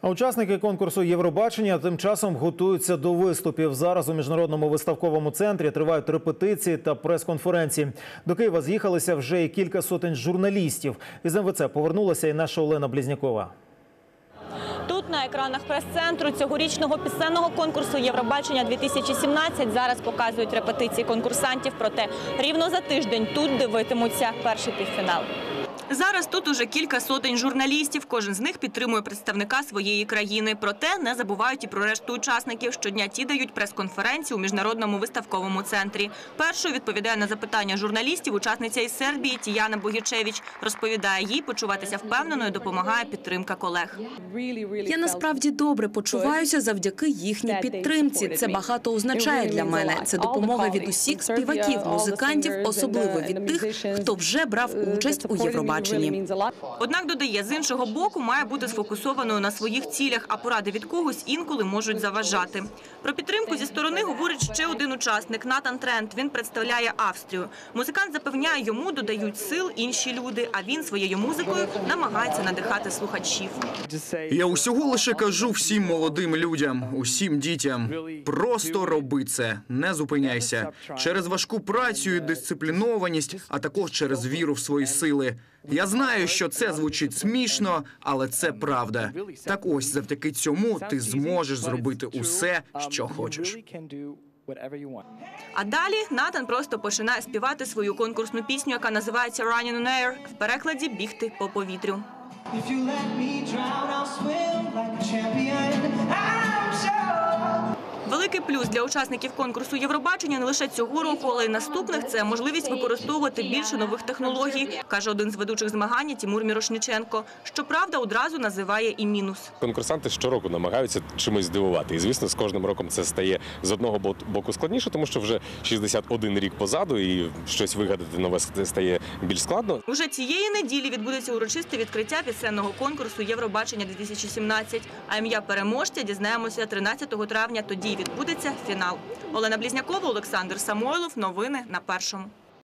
А учасники конкурсу Євробачення тим часом готуються до виступів. Зараз у міжнародному виставковому центрі тривають репетиції та прес-конференції. До Києва з'їхалися вже і кілька сотень журналістів. Із МВЦ повернулася і наша Олена Близнякова. Тут на екранах прес-центру цьогорічного пісенного конкурсу Євробачення 2017 зараз показують репетиції конкурсантів. Проте рівно за тиждень тут дивитимуться перший півфінал. Зараз тут уже кілька сотень журналістів. Кожен з них підтримує представника своєї країни. Проте не забувають і про решту учасників. Щодня ті дають прес-конференцію у міжнародному виставковому центрі. Першою відповідає на запитання журналістів учасниця із Сербії Тіяна Богічевич. Розповідає їй почуватися впевненою, допомагає підтримка колег. Я насправді добре почуваюся завдяки їхній підтримці. Це багато означає для мене. Це допомога від усіх співаків, музикантів, особливо від тих, хто вже брав участь у Євробаченні. Однак додає, з іншого боку, має бути сфокусованою на своїх цілях, а поради від когось інколи можуть заважати. Про підтримку зі сторони говорить ще один учасник Натан Трент. Він представляє Австрію. Музикант запевняє, йому додають сил інші люди, а він своєю музикою намагається надихати слухачів. Я усього лише кажу всім молодим людям, усім дітям. Просто роби це, не зупиняйся. Через важку працю і дисциплінованість, а також через віру в свої сили. Я знаю, що це звучить смішно, але це правда. Так ось завдяки цьому ти зможеш зробити усе, що хочеш. А далі Натан просто починає співати свою конкурсну пісню, яка називається «Running on Air», в перекладі «Бігти по повітрю». If you let me drown, I'll swim like a champion. I'm. Великий плюс для учасників конкурсу Євробачення не лише цього року, але й наступних це можливість використовувати більше нових технологій, каже один з ведучих змагань Тімур Мірошниченко. Щоправда, одразу називає і мінус. Конкурсанти щороку намагаються чимось здивувати. І звісно, з кожним роком це стає з одного бо- боку складніше, тому що вже 61 рік позаду, і щось вигадати нове стає більш складно. Уже цієї неділі відбудеться урочисте відкриття пісенного конкурсу Євробачення 2017. А ім'я переможця дізнаємося 13 травня. Тоді й відбудеться фінал. Олена Блізнякова, Олександр Самойлов. Новини на першому.